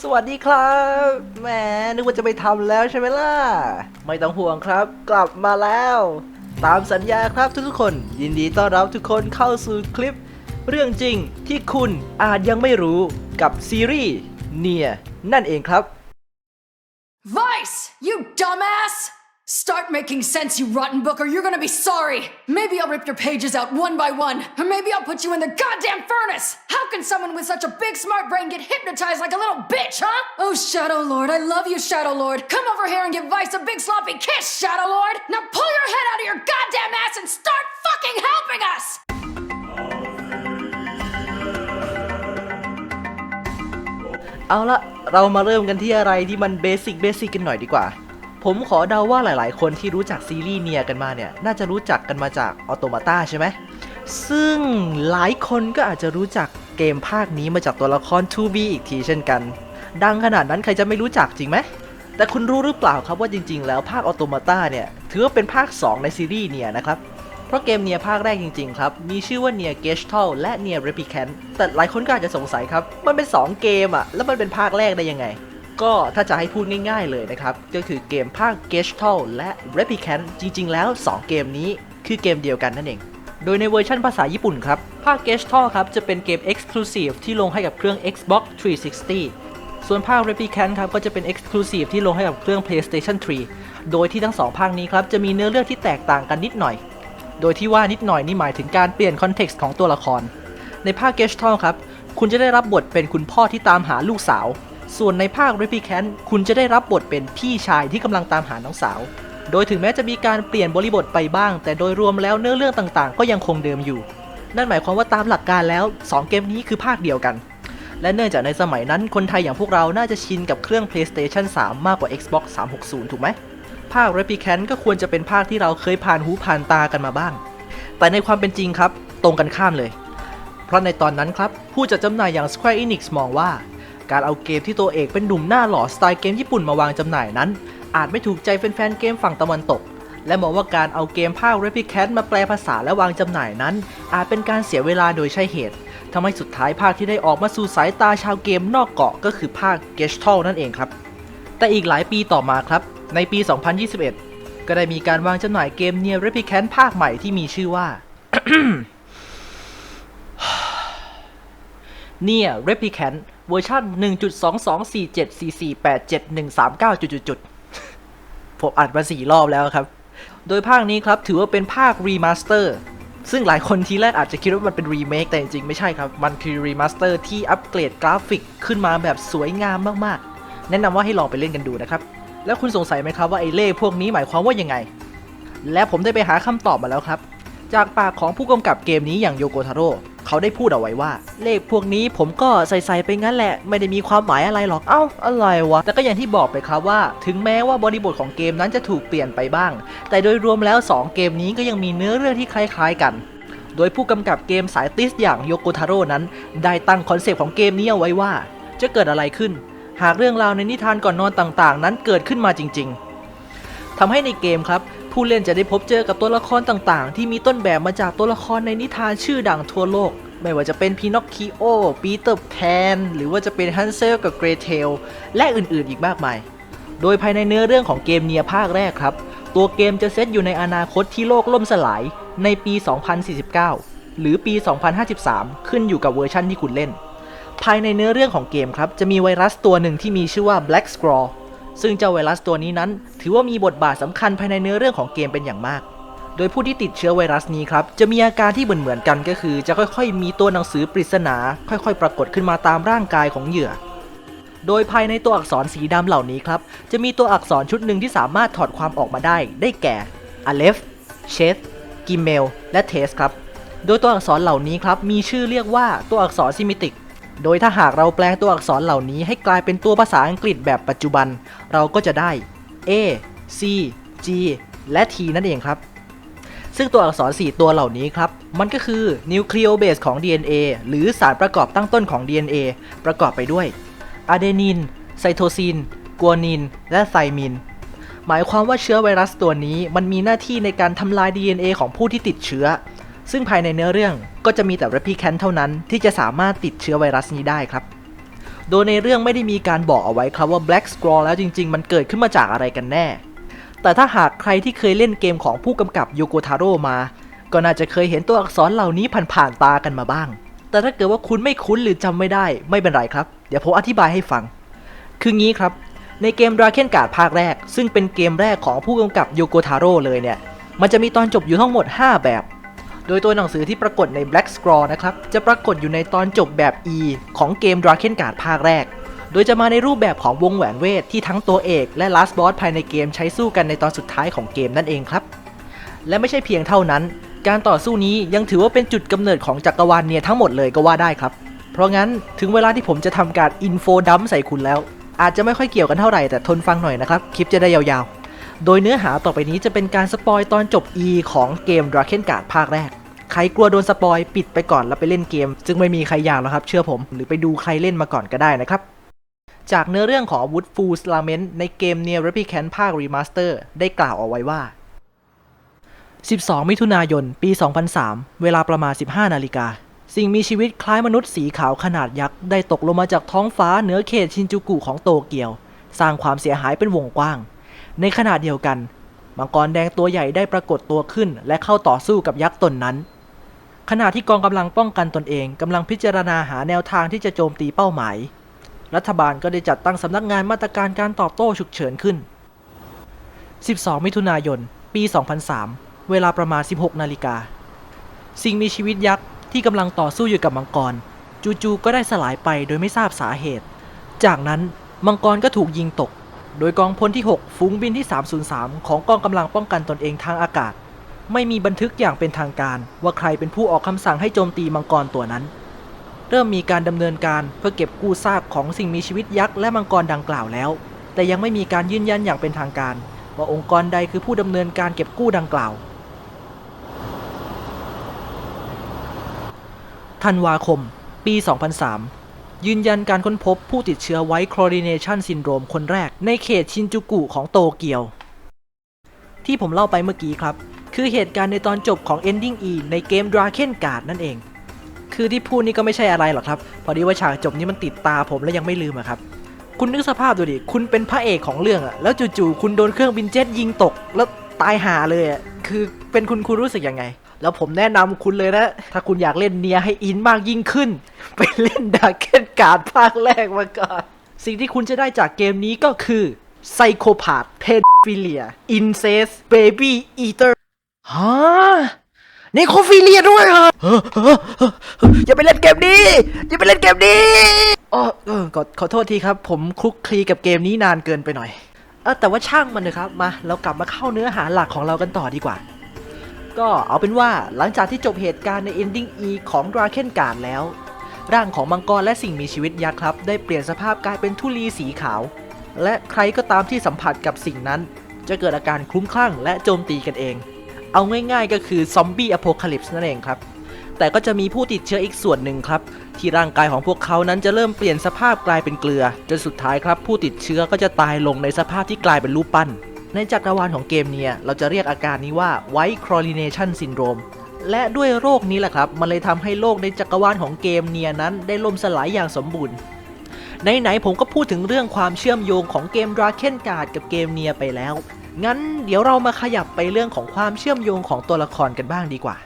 สวัสดีครับแหมนึกว่าจะไปทำแล้วใช่ไหมล่ะ ไม่ต้องห่วงครับ กลับมาแล้ว ตามสัญญาครับทุกๆคน ยินดีต้อนรับทุกคนเข้าสู่คลิป เรื่องจริงที่คุณอาจยังไม่รู้กับซีรีส์เนียนั่นเองครับ Vice, you dumbass! Start making sense, you rotten book, or you're gonna be sorry. Maybe I'll rip your pages out one by one, or maybe I'll put you in the goddamn furnace. How can someone with such a big smart brain get hypnotized like a little bitch, huh? Oh, Shadow Lord, I love you, Shadow Lord. Come over here and give Vice a big sloppy kiss, Shadow Lord. Now pull your head out of your goddamn ass and start fucking helping us! เอาละเรามาเริ่มกันที่อะไรที่มันเบสิกเบสิกกันหน่อยดีกว่า ผมขอเดาว่าหลาย ๆ คนที่รู้จักซีรีส์เนียกันมาเนี่ย น่าจะรู้จักกันมาจากออโตมาตาใช่ไหม ซึ่งหลายคนก็อาจจะรู้จัก เกมภาคนี้มาจากตัวละคร 2B อีกทีเช่นกัน ดังขนาดนั้นใครจะไม่รู้จักจริงไหม แต่คุณรู้หรือเปล่าครับว่าจริง ๆ แล้วภาคออโตมาตาเนี่ย ถือว่าเป็นภาค 2 ในซีรีส์เนียนะครับ เพราะเกมเนียภาคแรกจริง ๆ ครับ มีชื่อว่าเนียเกชทัลและเนียเรปิแคนแต่หลายคนก็อาจจะสงสัยครับ มันเป็น 2 เกมอะแล้วมันเป็นภาคแรกได้ยังไง ก็ถ้าจะให้พูดง่าย ๆ เลยนะครับ ก็คือเกมภาค g e s t a l และ Replicant จริง ๆ แล้ว 2 เกมนี้คือเกมเดียวกันนั่นเอง โดยในเวอร์ชันภาษาญี่ปุ่นครับ ภาค g e s t a l ครับจะเป็นเกม Exclusive ที่ลงให้กับเครื่อง Xbox 360 ส่วนภาค Replicant ครับก็จะเป็น Exclusive ที่ลงให้กับเครื่อง PlayStation 3 โดยที่ทั้งสองภาคนี้ครับจะมีเนื้อเรื่องที่แตกต่างกันนิดหน่อย โดยที่ว่านิดหน่อยนี่หมายถึงการเปลี่ยนคอนเท็กซ์ของตัวละคร ในภาค g e s t a l ครับคุณจะได้รับบทเป็นคุณพ่อที่ตามหาลูกสาว ส่วนในภาค Replicant คุณจะได้รับบทเป็นพี่ชายที่กำลังตามหาน้องสาว โดยถึงแม้จะมีการเปลี่ยนบริบทไปบ้าง แต่โดยรวมแล้วเนื้อเรื่องต่างๆ ก็ยังคงเดิมอยู่ นั่นหมายความว่าตามหลักการแล้ว 2 เกมนี้คือภาคเดียวกัน และเนื่องจากในสมัยนั้นคนไทยอย่างพวกเราน่าจะชินกับเครื่อง PlayStation 3 มากกว่า Xbox 360 ถูกไหม ภาค Replicant ก็ควรจะเป็นภาคที่เราเคยผ่านหูผ่านตากันมาบ้าง แต่ในความเป็นจริงครับ ตรงกันข้ามเลย เพราะในตอนนั้นครับผู้จัดจำหน่ายอย่าง Square Enix มองว่า การเอาเกมที่ตัวเอกเป็นหนุ่มหน้าหล่อสไตล์เกมญี่ปุ่นมาวางจำหน่ายนั้น อาจไม่ถูกใจแฟนๆเกมฝั่งตะวันตก และมองว่าการเอาเกมภาค Replicant มาแปลภาษาและวางจำหน่ายนั้น อาจเป็นการเสียเวลาโดยใช่เหตุทำให้สุดท้ายภาคที่ได้ออกมาสู่สายตาชาวเกมนอกเกาะก็คือภาค g e s t a l นั่นเองครับ แต่อีกหลายปีต่อมาครับ ในปี 2021 ก็ได้มีการวางจำหน่ายเกม Near Replicant ภาคใหม่ที่มีชื่อว่าเนี่ย Replicant เวอร์ชัน 1.22474487139. จุดๆ ผมอัดมาสี่รอบแล้วครับ โดยภาคนี้ครับถือว่าเป็นภาครีมาสเตอร์ซึ่งหลายคนทีแรกอาจจะคิดว่ามันเป็นรีเมคแต่จริงๆ ไม่ใช่ครับ มันคือรีมาสเตอร์ที่อัปเกรดกราฟิกขึ้นมาแบบสวยงามมากๆ แนะนำว่าให้ลองไปเล่นกันดูนะครับ แล้วคุณสงสัยไหมครับว่าไอ้เลขพวกนี้หมายความว่ายังไง และผมได้ไปหาคำตอบมาแล้วครับ จากปากของผู้กำกับเกมนี้อย่างโยโกทาโร่ เขาได้พูดเอาไว้ว่า เลขพวกนี้ผมก็ใส่ๆไปงั้นแหละ ไม่ได้มีความหมายอะไรหรอก เอ้า อะไรวะ แต่ก็อย่างที่บอกไปครับว่า ถึงแม้ว่าบริบทของเกมนั้นจะถูกเปลี่ยนไปบ้าง แต่โดยรวมแล้ว 2 เกมนี้ก็ยังมีเนื้อเรื่องที่คล้ายๆกัน โดยผู้กำกับเกมสายติสอย่างโยโกทาโร่นั้น ได้ตั้งคอนเซปต์ของเกมนี้เอาไว้ว่า จะเกิดอะไรขึ้น หากเรื่องราวในนิทานก่อนนอนต่างๆ นั้นเกิดขึ้นมาจริง ๆทำให้ในเกมครับ ผู้เล่นจะได้พบเจอกับตัวละครต่างๆ ที่มีต้นแบบมาจากตัวละครในนิทานชื่อดังทั่วโลก ไม่ว่าจะเป็นพีนอคคิโอ ปีเตอร์แพน หรือว่าจะเป็นฮันเซลกับเกรเทล และอื่นๆ อีกมากมาย โดยภายในเนื้อเรื่องของเกมเนียภาคแรกครับ ตัวเกมจะเซตอยู่ในอนาคตที่โลกล่มสลายในปี 2049 หรือปี 2053 ขึ้นอยู่กับเวอร์ชั่นที่คุณเล่น ภายในเนื้อเรื่องของเกมครับจะมีไวรัสตัวหนึ่งที่มีชื่อว่า Black Scrawl ซึ่งเจ้าไวรัสตัวนี้นั้น ถือว่ามีบทบาทสำคัญภายในเนื้อเรื่องของเกมเป็นอย่างมาก โดยผู้ที่ติดเชื้อไวรัสนี้ครับจะมีอาการที่เหมือนๆกันก็คือ จะค่อยๆ มีตัวหนังสือปริศนา ค่อยๆ ปรากฏขึ้นมาตามร่างกายของเหยื่อ โดยภายในตัวอักษรสีดำเหล่านี้ครับจะมีตัวอักษรชุดหนึ่งที่สามารถถอดความออกมาได้ ได้แก่ Aleph c h e t Gimel และ t e s ครับ โดยตัวอักษรเหล่านี้ครับมีชื่อเรียกว่าตัวอักษรซิมิติก โดยถ้าหากเราแปลงตัวอักษรเหล่านี้ให้กลายเป็นตัวภาษาอังกฤษแบบปัจจุบัน เราก็จะได้ A C G และ T นั่นเองครับ ซึ่งตัวอักษร 4 ตัวเหล่านี้ครับ มันก็คือนิวคลีโอเบสของ DNA หรือสารประกอบตั้งต้นของ DNA ประกอบไปด้วยอะเดนิน ไซโทซินกัวนิน และไซมิน หมายความว่าเชื้อไวรัสตัวนี้มันมีหน้าที่ในการทำลาย DNA ของผู้ที่ติดเชื้อ ซึ่งภายในเนื้อเรื่องก็จะมีแต่ Replicant เท่านั้นที่จะสามารถติดเชื้อไวรัสนี้ได้ครับ โดยในเรื่องไม่ได้มีการบอกเอาไว้ครับว่า Black Scroll แล้วจริง ๆ มันเกิดขึ้นมาจากอะไรกันแน่ แต่ถ้าหากใครที่เคยเล่นเกมของผู้กำกับโยโกทาโร่มา ก็น่าจะเคยเห็นตัวอักษรเหล่านี้ผ่านๆตากันมาบ้าง แต่ถ้าเกิดว่าคุณไม่คุ้นหรือจำไม่ได้ไม่เป็นไรครับ เดี๋ยวผมอธิบายให้ฟัง คืองี้ครับ ในเกม Dragon Guard ภาคแรก ซึ่งเป็นเกมแรกของผู้กำกับโยโกทาโร่เลยเนี่ย มันจะมีตอนจบอยู่ทั้งหมด 5 แบบ โดยตัวหนังสือที่ปรากฏใน Black Scroll นะครับจะปรากฏอยู่ในตอนจบแบบ E ของเกม Dragon Guard ภาคแรก โดยจะมาในรูปแบบของวงแหวนเวทที่ทั้งตัวเอกและ Last Boss ภายในเกมใช้สู้กันในตอนสุดท้ายของเกมนั่นเองครับ และไม่ใช่เพียงเท่านั้น การต่อสู้นี้ยังถือว่าเป็นจุดกำเนิดของจักรวาลเนี่ยทั้งหมดเลยก็ว่าได้ครับ เพราะงั้นถึงเวลาที่ผมจะทำการอินโฟดัมใส่คุณแล้ว อาจจะไม่ค่อยเกี่ยวกันเท่าไหร่แต่ทนฟังหน่อยนะครับคลิปจะได้ยาวๆ โดยเนื้อหาต่อไปนี้จะเป็นการสปอยตอนจบ E ของเกม Dragon Guard ภาคแรก ใครกลัวโดนสปอยปิดไปก่อนแล้วไปเล่นเกม ซึ่งไม่มีใครอยากหรอกครับ เชื่อผม หรือไปดูใครเล่นมาก่อนก็ได้นะครับ จากเนื้อเรื่องของอาวุธ Full Lament ในเกม Near Replicant ภาค Remaster ได้กล่าวเอาไว้ว่า 12 มิถุนายน ปี 2003 เวลาประมาณ 15 นาฬิกาสิ่งมีชีวิตคล้ายมนุษย์สีขาวขนาดยักษ์ ได้ตกลงมาจากท้องฟ้าเหนือเขตชินจูกุของโตเกียว สร้างความเสียหายเป็นวงกว้าง ในขณะเดียวกัน มังกรแดงตัวใหญ่ได้ปรากฏตัวขึ้น และเข้าต่อสู้กับยักษ์ตนนั้น ขณะที่กองกำลังป้องกันตนเองกำลังพิจารณาหาแนวทางที่จะโจมตีเป้าหมาย รัฐบาลก็ได้จัดตั้งสำนักงานมาตรการการตอบโต้ฉุกเฉินขึ้น 12 มิถุนายน ปี 2003 เวลาประมาณ 16 นาฬิกา สิ่งมีชีวิตยักษ์ที่กำลังต่อสู้อยู่กับมังกร จู่ๆก็ได้สลายไปโดยไม่ทราบสาเหตุ จากนั้นมังกรก็ถูกยิงตก โดยกองพลที่ 6 ฝูงบินที่ 303 ของกองกำลังป้องกันตนเองทางอากาศ ไม่มีบันทึกอย่างเป็นทางการ ว่าใครเป็นผู้ออกคำสั่งให้โจมตีมังกรตัวนั้น เริ่มมีการดำเนินการเพื่อเก็บกู้ซากของสิ่งมีชีวิตยักษ์และมังกรดังกล่าวแล้ว แต่ยังไม่มีการยืนยันอย่างเป็นทางการ ว่าองค์กรใดคือผู้ดำเนินการเก็บกู้ดังกล่าวธันวาคม ปี 2003 ยืนยันการค้นพบผู้ติดเชื้อไวท์คลอริเนชันซินโดรมคนแรกในเขตชินจูกุของโตเกียว ที่ผมเล่าไปเมื่อกี้ครับ คือเหตุการณ์ในตอนจบของ Ending E ในเกม Draken Guard นั่นเอง คือที่พูดนี่ก็ไม่ใช่อะไรหรอกครับ พอดีว่าฉากจบนี้มันติดตาผมและยังไม่ลืมอะครับคุณนึกสภาพดูดิ คุณเป็นพระเอกของเรื่องอะแล้วจู่ๆคุณโดนเครื่องบินเจ็ตยิงตก แล้วตายหาเลยอะคือเป็นคุณคุณรู้สึกยังไง แล้วผมแนะนำคุณเลยนะ ถ้าคุณอยากเล่นเนียให้อินมากยิ่งขึ้น ไปเล่นดาร์เคนการ์ดภาคแรกมาก่อน สิ่งที่คุณจะได้จากเกมนี้ก็คือไซโคพาธเพดฟิเลียอินเซสเบบี้อีเตอร์ฮะนโคฟิเลียด้วยเหรอเฮ้อย่าไปเล่นเกมนี้ อย่าไปเล่นเกมนี้อ๋อเออขอขอโทษทีครับ ผมคลุกคลีกับเกมนี้นานเกินไปหน่อย เออแต่ว่าช่างมันเลยครับ มา เรากลับมาเข้าเนื้อหาหลักของเรากันต่อดีกว่า ก็เอาเป็นว่าหลังจากที่จบเหตุการณ์ใน Ending E ของ Draken Guard แล้ว ร่างของมังกรและสิ่งมีชีวิตยักษ์ครับ ได้เปลี่ยนสภาพกลายเป็นทุลีสีขาว และใครก็ตามที่สัมผัสกับสิ่งนั้น จะเกิดอาการคลุ้มคลั่งและโจมตีกันเอง เอาง่ายๆก็คือซอมบี้อโพคาลิปส์นั่นเองครับ แต่ก็จะมีผู้ติดเชื้ออีกส่วนหนึ่งครับ ที่ร่างกายของพวกเขานั้นจะเริ่มเปลี่ยนสภาพกลายเป็นเกลือ จนสุดท้ายครับ ผู้ติดเชื้อก็จะตายลงในสภาพที่กลายเป็นรูปปั้น ในจักรวาลของเกมเนี่ยเราจะเรียกอาการนี้ว่า White Chlorination Syndrome และด้วยโรคนี้แหละครับ มันเลยทำให้โลกในจักรวาลของเกมเนียนั้นได้ล่มสลายอย่างสมบูรณ์ไหนๆผมก็พูดถึงเรื่องความเชื่อมโยงของเกม Draken Guard กับเกมเนียไปแล้ว งั้นเดี๋ยวเรามาขยับไปเรื่องของความเชื่อมโยงของตัวละครกันบ้างดีกว่า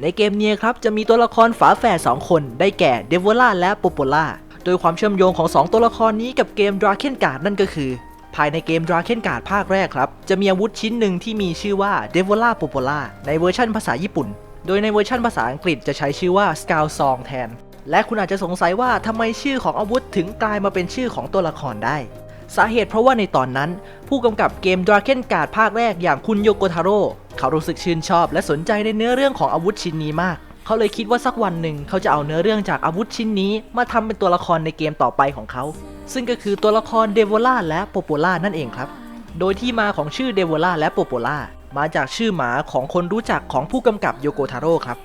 ในเกมเนียครับจะมีตัวละครฝาแฝด2คนได้แก่เดวล่าและโปโปล่าโดยความเชื่อมโยงของ 2 ตัวละครนี้กับเกม Draken Guard นั่นก็คือ ภายในเกม Draken Guard ภาคแรกครับ จะมีอาวุธชิ้นหนึ่งที่มีชื่อว่า d e v o l a p o p o l a ในเวอร์ชันภาษาญี่ปุ่น โดยในเวอร์ชันภาษาอังกฤษจะใช้ชื่อว่า s c a l Song แทน และคุณอาจจะสงสัยว่าทำไมชื่อของอาวุธถึงกลายมาเป็นชื่อของตัวละครได้ สาเหตุเพราะว่าในตอนนั้น ผู้กำกับเกม Draken Guard ภาคแรกอย่างคุณโยโกทาโร่เขารู้สึกชื่นชอบ และสนใจในเนื้อเรื่องของอาวุธชิ้นนี้มากเขาเลยคิดว่าสักวันหนึ่งเขาจะเอาเนื้อเรื่องจากอาวุธชิ้นนี้มาทำเป็นตัวละครในเกมต่อไปของเขา ซึ่งก็คือตัวละครเดวล่าและโปโปล่านั่นเองครับ โดยที่มาของชื่อเดวล่าและโปโปล่ามาจากชื่อหมาของคนรู้จักของผู้กำกับโยโกทาโร่ครับ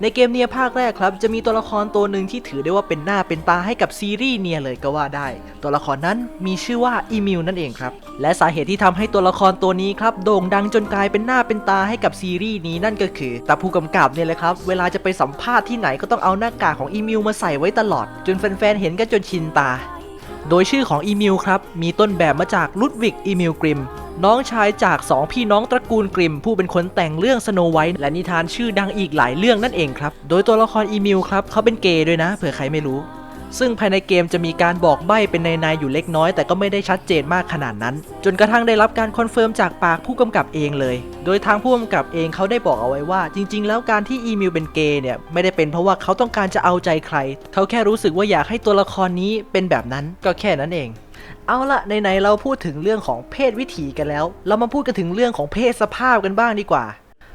ในเกมเนียภาคแรกครับจะมีตัวละครตัวหนึ่งที่ถือได้ว่าเป็นหน้าเป็นตาให้กับซีรีส์เนียเลยก็ว่าได้ ตัวละครนั้นมีชื่อว่าอีมิวนั่นเองครับ และสาเหตุที่ทำให้ตัวละครตัวนี้ครับโด่งดังจนกลายเป็นหน้าเป็นตาให้กับซีรีส์นี้นั่นก็คือตาผู้กำกับเนี่ยแหละครับ เวลาจะไปสัมภาษณ์ที่ไหนก็ต้องเอาหน้ากากของอีมิวมาใส่ไว้ตลอด จนแฟนๆเห็นกันจนชินตา โดยชื่อของอีมิลครับ มีต้นแบบมาจากลุดวิกอีมิลกริม น้องชายจาก 2 พี่น้องตระกูลกริม ผู้เป็นคนแต่งเรื่องสโนไวท์และนิทานชื่อดังอีกหลายเรื่องนั่นเองครับ โดยตัวละครอีมิลครับเขาเป็นเกย์ด้วยนะ เผื่อใครไม่รู้ ซึ่งภายในเกมจะมีการบอกใบ้เป็นในๆอยู่เล็กน้อย แต่ก็ไม่ได้ชัดเจนมากขนาดนั้น จนกระทั่งได้รับการคอนเฟิร์มจากปากผู้กำกับเองเลย โดยทางผู้กำกับเองเขาได้บอกเอาไว้ว่า จริง ๆ แล้วการที่อีมิลเป็นเกย์เนี่ยไม่ได้เป็นเพราะว่าเขาต้องการจะเอาใจใคร เขาแค่รู้สึกว่าอยากให้ตัวละครนี้เป็นแบบนั้นก็แค่นั้นเองเอาละไหนๆเราพูดถึงเรื่องของเพศวิถีกันแล้ว เรามาพูดกันถึงเรื่องของเพศสภาพกันบ้างดีกว่า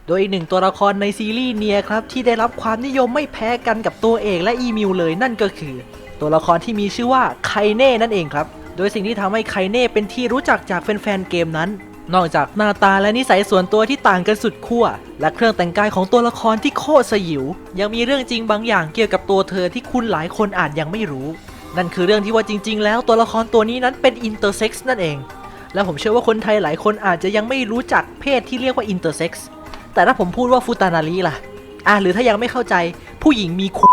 โดยอีกหนึ่งตัวละครในซีรีส์เนียครับที่ได้รับความนิยมไม่แพ้กันกับตัวเอกและอีมิลเลยนั่นก็คือ ตัวละครที่มีชื่อว่าไคเน่นั่นเองครับ โดยสิ่งที่ทำให้ไคเน่เป็นที่รู้จักจากแฟนๆเกมนั้น นอกจากหน้าตาและนิสัยส่วนตัวที่ต่างกันสุดขั้วและเครื่องแต่งกายของตัวละครที่โคตรสยิว ยังมีเรื่องจริงบางอย่างเกี่ยวกับตัวเธอที่คุณหลายคนอาจยังไม่รู้ นั่นคือเรื่องที่ว่าจริง ๆ แล้วตัวละครตัวนี้นั้นเป็นอินเตอร์เซ็กซ์นั่นเอง และผมเชื่อว่าคนไทยหลายคนอาจจะยังไม่รู้จักเพศที่เรียกว่าอินเตอร์เซ็กซ์แต่ถ้าผมพูดว่าฟูตานารีล่ะอะหรือถ้ายังไม่เข้าใจผู้หญิงมีคุ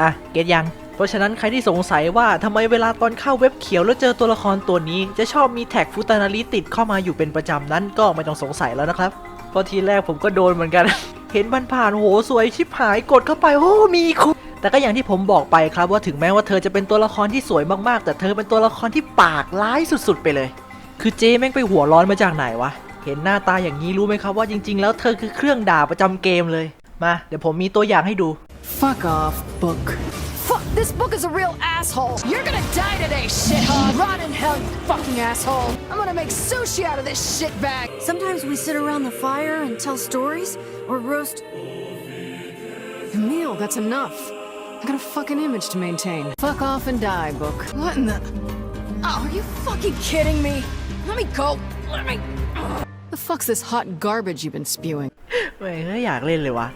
อะเก็ตยัง เพราะฉะนั้นใครที่สงสัยว่าทำไมเวลาตอนเข้าเว็บเขียวแล้วเจอตัวละครตัวนี้ จะชอบมีแท็กฟูตานารีติดเข้ามาอยู่เป็นประจำนั้นก็ไม่ต้องสงสัยแล้วนะครับเพราะทีแรกผมก็โดนเหมือนกัน เห็นมันผ่านโหสวยชิบหายกดเข้าไปโอ้มีคุแต่ก็อย่างที่ผมบอกไปครับว่าถึงแม้ว่าเธอจะเป็นตัวละครที่สวยมากๆ แต่เธอเป็นตัวละครที่ปากร้ายสุดๆ ไปเลย คือเจแม่งไปหัวร้อนมาจากไหนวะ เห็นหน้าตาอย่างนี้รู้ไหมครับว่าจริง ๆ แล้วเธอคือเครื่องด่าประจำเกมเลย มา เดี๋ยวผมมีตัวอย่างให้ดู Fuck off, book. Fuck, this book is a real asshole. You're gonna die today, shithog. Rot in hell, you fucking asshole. I'm gonna make sushi out of this shitbag. Sometimes we sit around the fire and tell stories or roast. Emil, that's enough. I got a fucking image to maintain. Fuck off and die, book. What in the. Oh, are you fucking kidding me? Let me go. Let me. The fuck's this hot garbage you've been spewing? ไม่เฮ้ยอยากเล่นเลยวะ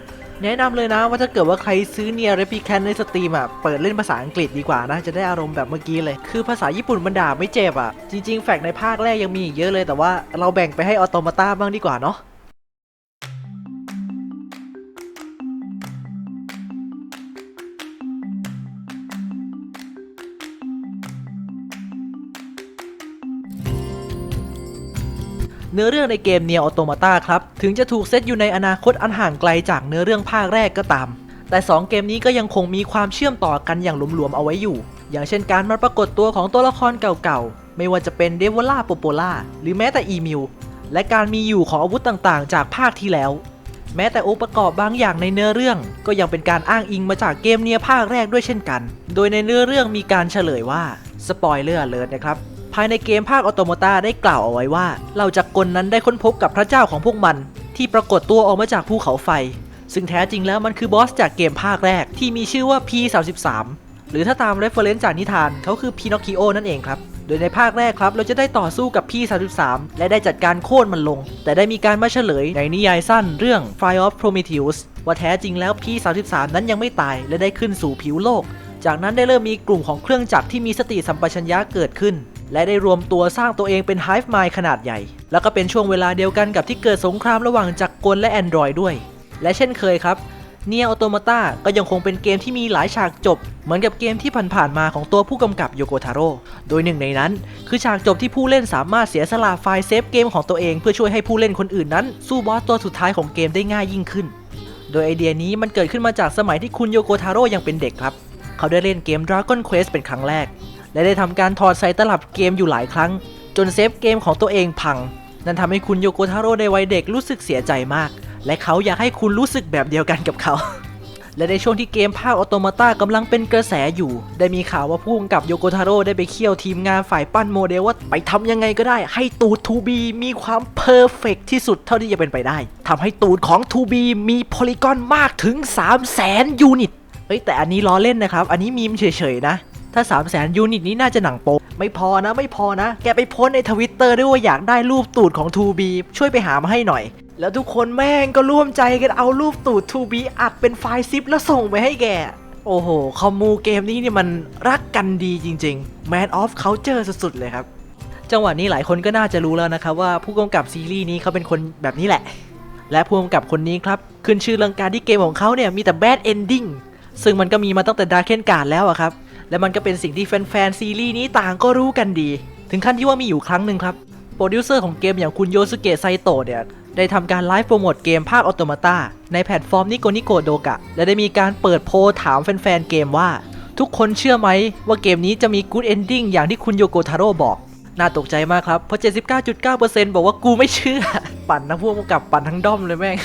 แนะนำเลยนะว่าถ้าเกิดว่าใครซื้อเนียร์เรปิแคนในสตรีมอะ เปิดเล่นภาษาอังกฤษดีกว่านะ จะได้อารมณ์แบบเมื่อกี้เลย คือภาษาญี่ปุ่นมันด่าไม่เจ็บอะ จริง ๆ แฟกในภาคแรกยังมีอีกเยอะเลย แต่ว่าเราแบ่งไปให้ออโตมาตาบ้างดีกว่าเนาะ เนื้อเรื่องในเกมเนียออโตมาตาครับ ถึงจะถูกเซตอยู่ในอนาคตอันห่างไกลจากเนื้อเรื่องภาคแรกก็ตาม แต่ 2 เกมนี้ก็ยังคงมีความเชื่อมต่อกันอย่างหลวมๆเอาไว้อยู่ อย่างเช่นการมาปรากฏตัวของตัวละครเก่าๆ ไม่ว่าจะเป็นเดวล่าโปโปล่าหรือแม้แต่อีมิวและการมีอยู่ของอาวุธต่างๆ จากภาคที่แล้ว แม้แต่องค์ประกอบบางอย่างในเนื้อเรื่อง ก็ยังเป็นการอ้างอิงมาจากเกมเนียภาคแรกด้วยเช่นกัน โดยในเนื้อเรื่องมีการเฉลยว่าสปอยเลอร์เลยนะครับายในเกมภาคออโต m มตาได้กล่าวเอาไว้ว่าเราจากกลนั้นได้ค้นพบกับพระเจ้าของพวกมัน ที่ปรากฏตัวออกมาจากภูเขาไฟ ซึ่งแท้จริงแล้วมันคือบอสจากเกมภาคแรกที่มีชื่อว่า P33 หรือถ้าตาม reference จากนิทานเขาคือ Pinocchio นั่นเองครับโดยในภาคแรกครับเราจะได้ต่อสู้กับ P33 และได้จัดการโค่นมันลง แต่ได้มีการมาเฉลยในนิยายสั้นเรื่อง Fire of Prometheus ว่าแท้จริงแล้ว P33 นั้นยังไม่ตายและได้ขึ้นสู่ผิวโลก จากนั้นได้เริ่มมีกลุ่มของเครื่องจักรที่มีสติสัมปชัญญะเกิดขึ้น และได้รวมตัวสร้างตัวเองเป็น Hive Mind ขนาดใหญ่ แล้วก็เป็นช่วงเวลาเดียวกันกับที่เกิดสงครามระหว่างจักรกลและ Android ด้วย และเช่นเคยครับเนียออโตมาตาก็ยังคงเป็นเกมที่มีหลายฉากจบ เหมือนกับเกมที่ผ่านๆมาของตัวผู้กำกับโยโกทาโร่ โดยหนึ่งในนั้น คือฉากจบที่ผู้เล่นสามารถเสียสละไฟล์เซฟเกมของตัวเองเพื่อช่วยให้ผู้เล่นคนอื่นนั้น สู้บอสตัวสุดท้ายของเกมได้ง่ายยิ่งขึ้น โดยไอเดียนี้มันเกิดขึ้นมาจากสมัยที่คุณโยโกทาโร่ยังเป็นเด็กครับ เขาได้เล่นเกม Dragon Quest เป็นครั้งแรก และได้ทำการถอดใส่ตลับเกมอยู่หลายครั้ง จนเซฟเกมของตัวเองพัง นั่นทำให้คุณโยโกทาโร่ในวัยเด็กรู้สึกเสียใจมาก และเขาอยากให้คุณรู้สึกแบบเดียวกันกับเขา และในช่วงที่เกมภาคออโตมาตากำลังเป็นกระแสอยู่ ได้มีข่าวว่าผู้กำกับโยโกทาโร่ได้ไปเคี่ยวทีมงานฝ่ายปั้นโมเดลว่าไปทำยังไงก็ได้ ให้ตูด 2B มีความเพอร์เฟกที่สุดเท่าที่จะเป็นไปได้ทำให้ตูดของ 2B มีโพลีกอนมากถึง 3 0 0แสนยูนิตเอ้ยแต่อันนี้ล้อเล่นนะครับ อันนี้มีมเฉยๆนะ ถ้า 3 0 0แสนยูนิตนี้น่าจะหนังโป๊ไม่พอนะไม่พอนะ แกไปโพสในทวิตเตอร์ด้วยว่าอยากได้รูปตูดของ 2B ช่วยไปหามาให้หน่อย แล้วทุกคนแม่งก็ร่วมใจกันเอารูปตูด 2B อัดเป็นไฟล์ซิปแล้วส่งไปให้แก โอ้โห คอมมูเกมนี้เนี่ยมันรักกันดีจริงๆ Man of Culture สุดๆเลยครับ จังหวะนี้หลายคนก็น่าจะรู้แล้วนะครับว่าผู้กำกับซีรีส์นี้เขาเป็นคนแบบนี้แหละ และผู้กำกับคนนี้ครับขึ้นชื่อเรื่องการที่เกมของเขาเนี่ยมีแต่ bad ending ซึ่งมันก็มีมาตั้งแต่ดาร์เคนการ์ดแล้วอะครับ และมันก็เป็นสิ่งที่แฟนๆซีรีส์นี้ต่างก็รู้กันดี ถึงขั้นที่ว่ามีอยู่ครั้งหนึ่งครับ โปรดิวเซอร์ของเกมอย่างคุณโยสุเกะไซโตะเนี่ย ได้ทำการไลฟ์โปรโมทเกมภาคออโตมาตาในแพลตฟอร์มนิโกนิโกโดกะ และได้มีการเปิดโพลถามแฟนๆเกมว่า ทุกคนเชื่อไหมว่าเกมนี้จะมีกู๊ดเอนดิ้งอย่างที่คุณโยโกทาโร่บอกน่าตกใจมากครับ เพราะ 79.9%บอกว่ากูไม่เชื่อ ปั่นทั้งพวกกับปั่นทั้งด้อมเลยแม่ง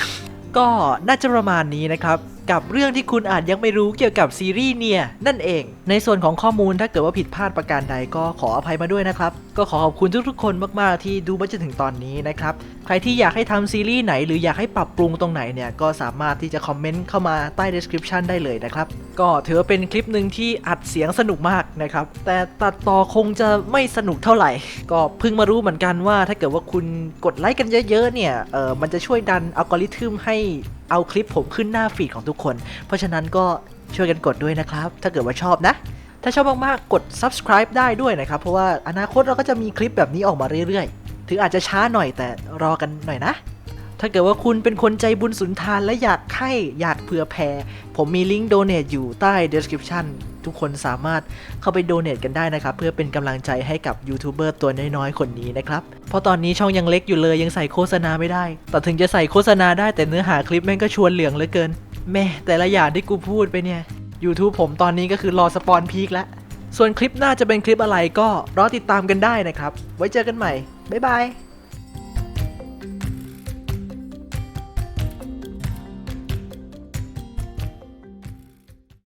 ก็น่าจะประมาณนี้นะครับ กับเรื่องที่คุณอาจยังไม่รู้เกี่ยวกับซีรีส์เนี่ย นั่นเอง ในส่วนของข้อมูลถ้าเกิดว่าผิดพลาดประการใดก็ขออภัยมาด้วยนะครับ ก็ขอขอบคุณทุกๆคนมากๆที่ดูมาจนถึงตอนนี้นะครับ ใครที่อยากให้ทำซีรีส์ไหน หรืออยากให้ปรับปรุงตรงไหนเนี่ยก็สามารถที่จะคอมเมนต์เข้ามาใต้ description ได้เลยนะครับ ก็ถือว่าเป็นคลิปหนึ่งที่อัดเสียงสนุกมากนะครับ แต่ตัดต่อคงจะไม่สนุกเท่าไหร่ ก็เพิ่งมารู้เหมือนกันว่าถ้าเกิดว่าคุณกดไลค์กันเยอะๆเนี่ยเออมันจะช่วยดันอัลกอริทึมให้เอาคลิปผมขึ้นหน้าฟีดของทุกคน เพราะฉะนั้นก็ช่วยกันกดด้วยนะครับ ถ้าเกิดว่าชอบนะ ถ้าชอบมากๆ กด subscribe ได้ด้วยนะครับ เพราะว่าอนาคตเราก็จะมีคลิปแบบนี้ออกมาเรื่อยๆ ถึงอาจจะช้าหน่อยแต่รอกันหน่อยนะ ถ้าเกิดว่าคุณเป็นคนใจบุญสุนทานและอยากให้อยากเผื่อแผ่ ผมมีลิงก์ donate อยู่ใต้ description ทุกคนสามารถเข้าไป donate กันได้นะครับ เพื่อเป็นกำลังใจให้กับยูทูบเบอร์ตัวน้อยๆ คนนี้นะครับ เพราะตอนนี้ช่องยังเล็กอยู่เลยยังใส่โฆษณาไม่ได้ แต่ถึงจะใส่โฆษณาได้แต่เนื้อหาคลิปแม่งก็ชวนเหลืองเหลือเกิน แม่แต่ละอย่างที่กูพูดไปเนี่ย YouTube ผมตอนนี้ก็คือรอสปอนพีคแล้ว ส่วนคลิปหน้าจะเป็นคลิปอะไรก็รอติดตามกันได้นะครับ ไว้เจอกันใหม่ บ๊ายบาย